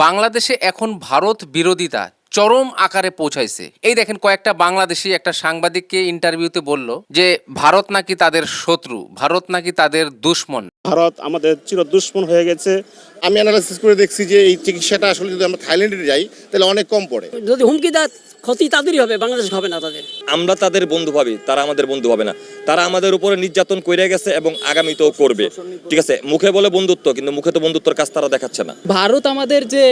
বাংলাদেশে এখন ভারত বিরোধিতা চরম আকারে পৌঁছাইছে। এই দেখেন কয়েকটা বাংলাদেশি একটা সাংবাদিককে ইন্টারভিউতে বলল যে ভারত নাকি তাদের শত্রু ভারত নাকি তাদের দুশ্মন। ভারত আমাদের চির দুশ্মন হয়ে গেছে। আমি অ্যানালাইসিস করে দেখছি যে এই চিকিৎসাটা আসলে যদি আমরা থাইল্যান্ডে যাই তাহলে অনেক কম পড়ে। যদি হুমকি দেয় ক্ষতি তাদেরই হবে বাংলাদেশ হবে না তাদের। আমরা তাদের বন্ধু ভাবি তারা আমাদের বন্ধু হবে না। তারা আমাদের উপরে নির্যাতন করে গেছে এবং আগামীতেও করবে। ঠিক আছে মুখে বলে বন্ধুত্ব কিন্তু মুখে তো বন্ধুত্বর কাজ তারা দেখাচ্ছে না। ভারত আমাদের যে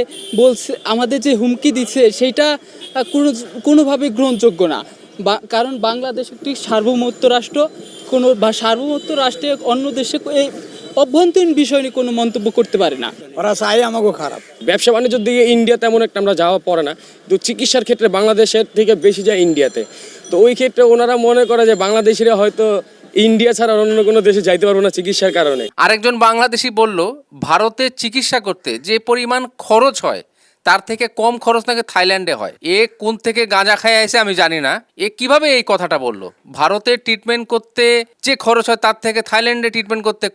বলছে আমাদের যে হুমকি দিচ্ছে সেইটা আহ, কোনো কোনোভাবে গ্রহণযোগ্য না। বা- কারণ বাংলাদেশ একটি সার্বভৌমত্ব রাষ্ট্র কোনো বা সার্বভৌমত্ব রাষ্ট্রে অন্য দেশে এই অভ্যন্তরীণ বিষয় নিয়ে কোনো মন্তব্য করতে পারে না। ওরা চাই আমাকেও খারাপ। ব্যবসা বাণিজ্যের দিকে ইন্ডিয়া তেমন একটা আমরা যাওয়া পড়ে না। তো চিকিৎসার ক্ষেত্রে বাংলাদেশের থেকে বেশি যায় ইন্ডিয়াতে তো ওই ক্ষেত্রে ওনারা মনে করে যে বাংলাদেশিরা হয়তো ইন্ডিয়া ছাড়া আর অন্য কোনো দেশে যাইতে পারব না চিকিৎসার কারণে। আরেকজন বাংলাদেশি বলল ভারতে চিকিৎসা করতে যে পরিমাণ খরচ হয় তার থেকে কম খরচ নাকি থাইল্যান্ডে হয়? এ কোন থেকে গাঁজা খায় আসে আমি জানি না। এ কীভাবে এই কথাটা বলল? ভারতে ট্রিটমেন্ট করতে যে খরচ হয়, তার থেকে থাইল্যান্ডে ট্রিটমেন্ট করতে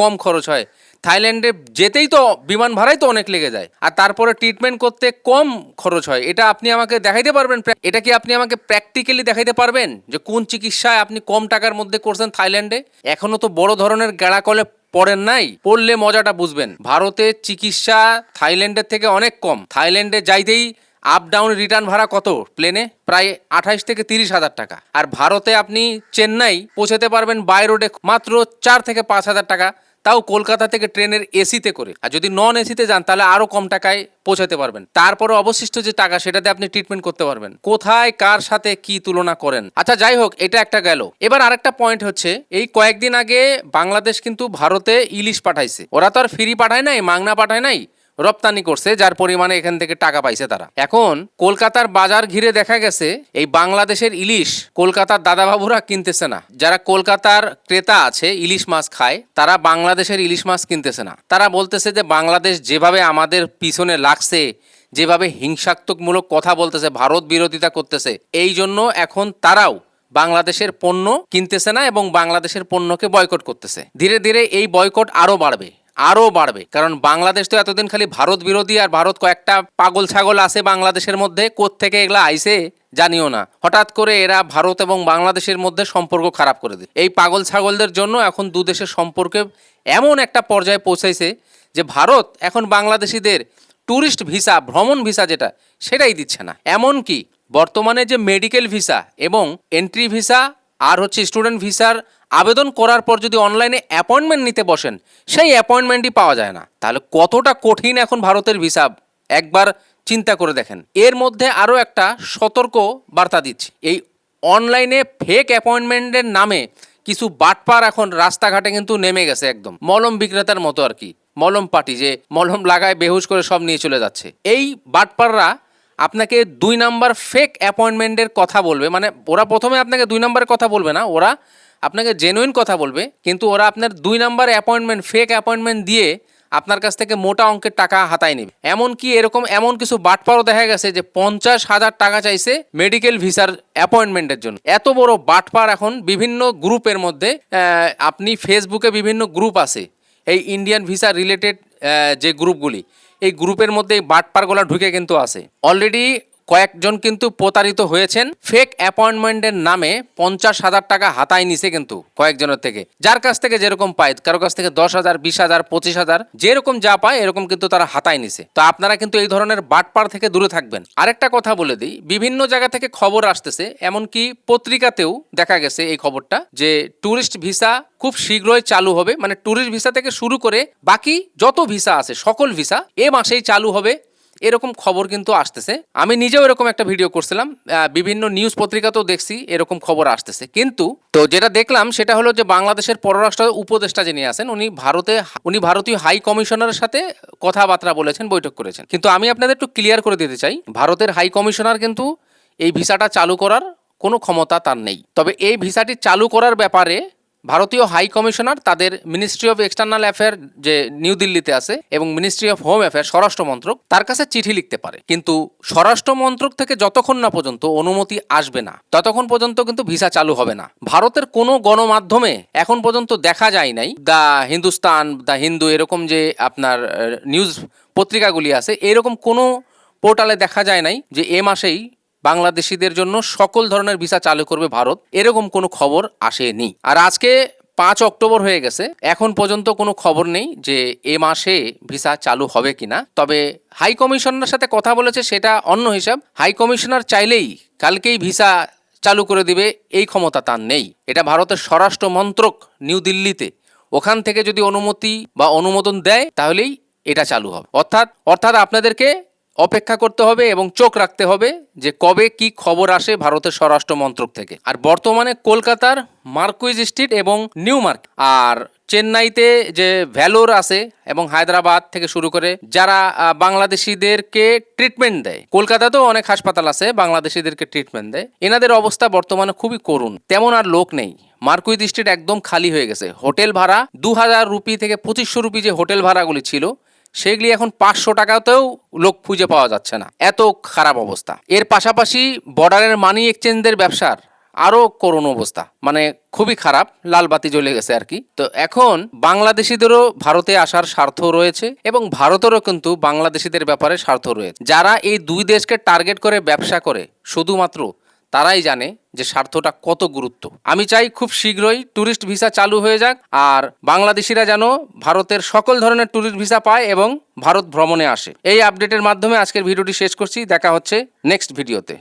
কম খরচ হয়। থাইল্যান্ডে যেতেই তো, বিমান ভাড়াই তো অনেক লেগে যায়। আর তারপরে ট্রিটমেন্ট করতে কম খরচ হয়। এটা আপনি আমাকে দেখাইতে পারবেন? এটা কি আপনি আমাকে প্র্যাকটিক্যালি দেখাইতে পারবেন? যে কোন চিকিৎসায় আপনি কম টাকার মধ্যে করছেন থাইল্যান্ডে? এখনও তো বড় ধরনের গেড়া কলে পড়েন নাই, পড়লে মজাটা বুঝবেন। ভারতে চিকিৎসা থাইল্যান্ডের থেকে অনেক কম। থাইল্যান্ডে যাইতেই আপ ডাউন রিটার্ন ভাড়া কত? প্লেনে প্রায় আঠাইশ থেকে তিরিশ হাজার টাকা। আর ভারতে আপনি চেন্নাই পৌঁছাতে পারবেন বাই রোডে মাত্র চার থেকে পাঁচ হাজার টাকা। তাও কলকাতা থেকে ট্রেনের এসিতে করে। আর যদি নন এসিতে যান, তাহলে আরও কম টাকায় পৌঁছাতে পারবেন। তারপরে অবশিষ্ট যে টাকা, সেটাতে আপনি ট্রিটমেন্ট করতে পারবেন। কোথায়, কার সাথে কি তুলনা করেন? আচ্ছা যাই হোক, এটা একটা গেল। এবার আরেকটা পয়েন্ট হচ্ছে, এই কয়েকদিন আগে বাংলাদেশ কিন্তু ভারতে ইলিশ পাঠাইছে। ওরা তো আর ফ্রি পাঠায় নাই, মাংনা পাঠায় নাই। রপ্তানি করছে, যার পরিমাণে এখান থেকে টাকা পাইছে তারা। এখন কলকাতার বাজার ঘিরে দেখা গেছে, এই বাংলাদেশের ইলিশ কলকাতার দাদাবাবুরা কিনতেছে না। যারা কলকাতার ক্রেতা আছে, ইলিশ মাছ খায়, তারা বাংলাদেশের ইলিশ মাছ কিনতেছে না। তারা বলতেছে যে, বাংলাদেশ যেভাবে আমাদের পিছনে লাগছে, যেভাবে হিংসাত্মকমূলক কথা বলতেছে, ভারত বিরোধিতা করতেছে, এই জন্য এখন তারাও বাংলাদেশের পণ্য কিনতেছে না এবং বাংলাদেশের পণ্যকে বয়কট করতেছে। ধীরে ধীরে এই বয়কট আরও বাড়বে। আরও বাড়বে। কারণ বাংলাদেশ তো এতদিন খালি ভারত বিরোধী আর ভারত কয়েকটা পাগল ছাগল আছে বাংলাদেশের মধ্যে থেকে এগুলা আইসে জানিও না। হঠাৎ করে এরা ভারত এবং বাংলাদেশের মধ্যে সম্পর্ক খারাপ করে দেয় এই পাগল ছাগলদের জন্য এখন দু দেশের সম্পর্কে এমন একটা পর্যায়ে পৌঁছাইছে যে ভারত এখন বাংলাদেশিদের ট্যুরিস্ট ভিসা ভ্রমণ ভিসা যেটা, সেটাই দিচ্ছে না। এমন কি বর্তমানে যে মেডিকেল ভিসা এবং এন্ট্রি ভিসা আর হচ্ছে স্টুডেন্ট ভিসার আবেদন করার পর যদি অনলাইনে অ্যাপয়েন্টমেন্ট নিতে বসেন, সেই অ্যাপয়েন্টমেন্টই পাওয়া যায় না। তাহলে কতটা কঠিন এখন ভারতের ভিসা একবার চিন্তা করে দেখেন। এর মধ্যে আরও একটা সতর্ক বার্তা দিচ্ছি। এই অনলাইনে ফেক অ্যাপয়েন্টমেন্টের নামে কিছু বাটপার এখন রাস্তাঘাটে কিন্তু নেমে গেছে একদম। মলম বিক্রেতার মতো আর কি। মলম পার্টি যে মলম লাগায় বেহুশ করে সব নিয়ে চলে যাচ্ছে। এই বাটপাররা আপনাকে দুই নাম্বার ফেক অ্যাপয়েন্টমেন্টের কথা বলবে। মানে ওরা প্রথমে আপনাকে দুই নাম্বারের কথা বলবে না, ওরা আপনাকে জেনুইন কথা বলবে, কিন্তু ওরা আপনার দুই নাম্বার অ্যাপয়েন্টমেন্ট ফেক অ্যাপয়েন্টমেন্ট দিয়ে আপনার কাছ থেকে মোটা অঙ্কের টাকা হাতায় নেবে। এমনকি এরকম এমন কিছু বাটপারও দেখা গেছে যে পঞ্চাশ হাজার টাকা চাইছে মেডিকেল ভিসার অ্যাপয়েন্টমেন্টের জন্য। এত বড় বাটপার এখন বিভিন্ন গ্রুপের মধ্যে আপনি ফেসবুকে বিভিন্ন গ্রুপ আছে, এই ইন্ডিয়ান ভিসা রিলেটেড যে গ্রুপগুলি এই গ্রুপের মধ্যে এই বাটপারগুলো ঢুকে কিন্তু আছে। অলরেডি কয়েকজন কিন্তু প্রতারিত হয়েছেন। ফেক অ্যাপয়েন্টমেন্টের নামে পঞ্চাশ হাজার টাকা হাতায় নিছে কিন্তু কয়েকজনের থেকে। যার কাছ থেকে যেরকম পায়, কারও কাছ থেকে দশ হাজার, বিশ হাজার, পঁচিশ হাজার, যেরকম যা পায় এরকম কিন্তু তারা হাতায় নিছে। তো আপনারা কিন্তু এই ধরনের বাটপার থেকে দূরে থাকবেন। আরেকটা কথা বলে দিই, বিভিন্ন জায়গা থেকে খবর আসতেছে, এমনকি পত্রিকাতেও দেখা গেছে এই খবরটা যে ট্যুরিস্ট ভিসা খুব শীঘ্রই চালু হবে। মানে ট্যুরিস্ট ভিসা থেকে শুরু করে বাকি যত ভিসা আছে, সকল ভিসা এ মাসেই চালু হবে। এরকম খবর কিন্তু আসতেছে। আমি নিজেও এরকম একটা ভিডিও করছিলাম বিভিন্ন নিউজ পত্রিকাতেও দেখছি, এরকম খবর আসতেছে। কিন্তু তো যেটা দেখলাম সেটা হলো যে বাংলাদেশের পররাষ্ট্র উপদেষ্টা যিনি আছেন, উনি ভারতে, উনি ভারতীয় হাই কমিশনারের সাথে কথাবার্তা বলেছেন, বৈঠক করেছেন। কিন্তু আমি আপনাদের একটু ক্লিয়ার করে দিতে চাই, ভারতের হাই কমিশনার কিন্তু এই ভিসাটা চালু করার কোনো ক্ষমতা তার নেই। তবে এই ভিসাটি চালু করার ব্যাপারে ভারতীয় হাই কমিশনার তাদের মিনিস্ট্রি অফ এক্সটার্নাল অ্যাফেয়ার যে নিউ দিল্লিতে আছে এবং মিনিস্ট্রি অফ হোম অ্যাফেয়ার স্বরাষ্ট্র মন্ত্রক, তার কাছে চিঠি লিখতে পারে। কিন্তু স্বরাষ্ট্র মন্ত্রক থেকে যতক্ষণ না পর্যন্ত অনুমতি আসবে না, ততক্ষণ পর্যন্ত কিন্তু ভিসা চালু হবে না। ভারতের কোনো গণমাধ্যমে এখন পর্যন্ত দেখা যায় নাই দ্য হিন্দুস্তান দ্য হিন্দু এরকম যে আপনার নিউজ পত্রিকাগুলি আছে, এরকম কোনো পোর্টালে দেখা যায় নাই যে এ মাসেই বাংলাদেশিদের জন্য সকল ধরনের ভিসা চালু করবে ভারত। এরকম কোনো খবর আসেনি। আর আজকে পাঁচ অক্টোবর হয়ে গেছে। এখন পর্যন্ত কোনো খবর নেই যে এ মাসে ভিসা চালু হবে কিনা। তবে হাই কমিশনার সাথে কথা বলেছে, সেটা অন্য হিসাব। হাই কমিশনার চাইলেই কালকেই ভিসা চালু করে দিবে, এই ক্ষমতা তার নেই। এটা ভারতের স্বরাষ্ট্র মন্ত্রক নিউ দিল্লিতে। ওখান থেকে যদি অনুমতি বা অনুমোদন দেয়, তাহলেই এটা চালু হবে। অর্থাৎ অর্থাৎ আপনাদেরকে অপেক্ষা করতে হবে এবং চোখ রাখতে হবে যে কবে কি খবর আসে ভারতের স্বরাষ্ট্র মন্ত্রক থেকে। আর বর্তমানে কলকাতার মার্কুইজ স্ট্রিট এবং নিউ মার্ক আর চেন্নাইতে যে ভ্যালোর আছে এবং হায়দ্রাবাদ থেকে শুরু করে যারা বাংলাদেশিদেরকে ট্রিটমেন্ট দেয়, কলকাতাতেও অনেক হাসপাতাল আছে বাংলাদেশিদেরকে ট্রিটমেন্ট দেয়, এনাদের অবস্থা বর্তমানে খুবই করুণ। তেমন আর লোক নেই। মার্কুইজ স্ট্রিট একদম খালি হয়ে গেছে। হোটেল ভাড়া দু হাজার রুপি থেকে পঁচিশশো রুপি যে হোটেল ভাড়াগুলি ছিল সেগুলি এখন পাঁচশো টাকাতেও লোক খুঁজে পাওয়া যাচ্ছে না। এত খারাপ অবস্থা। এর পাশাপাশি বর্ডারের মানি এক্সচেঞ্জের ব্যবসার আরও করুণ অবস্থা। মানে খুবই খারাপ, লাল বাতি জ্বলে গেছে আর কি। তো এখন বাংলাদেশিদেরও ভারতে আসার স্বার্থ রয়েছে এবং ভারতেরও কিন্তু বাংলাদেশিদের ব্যাপারে স্বার্থ রয়েছে। যারা এই দুই দেশকে টার্গেট করে ব্যবসা করে, শুধুমাত্র তারাই জানে যে স্বার্থটা কত গুরুত্ব। আমি চাই খুব শীঘ্রই ট্যুরিস্ট ভিসা চালু হয়ে যাক আর বাংলাদেশিরা যেন ভারতের সকল ধরনের ট্যুরিস্ট ভিসা পায় এবং ভারত ভ্রমণে আসে। এই আপডেটের মাধ্যমে আজকের ভিডিওটি শেষ করছি। দেখা হচ্ছে নেক্সট ভিডিওতে।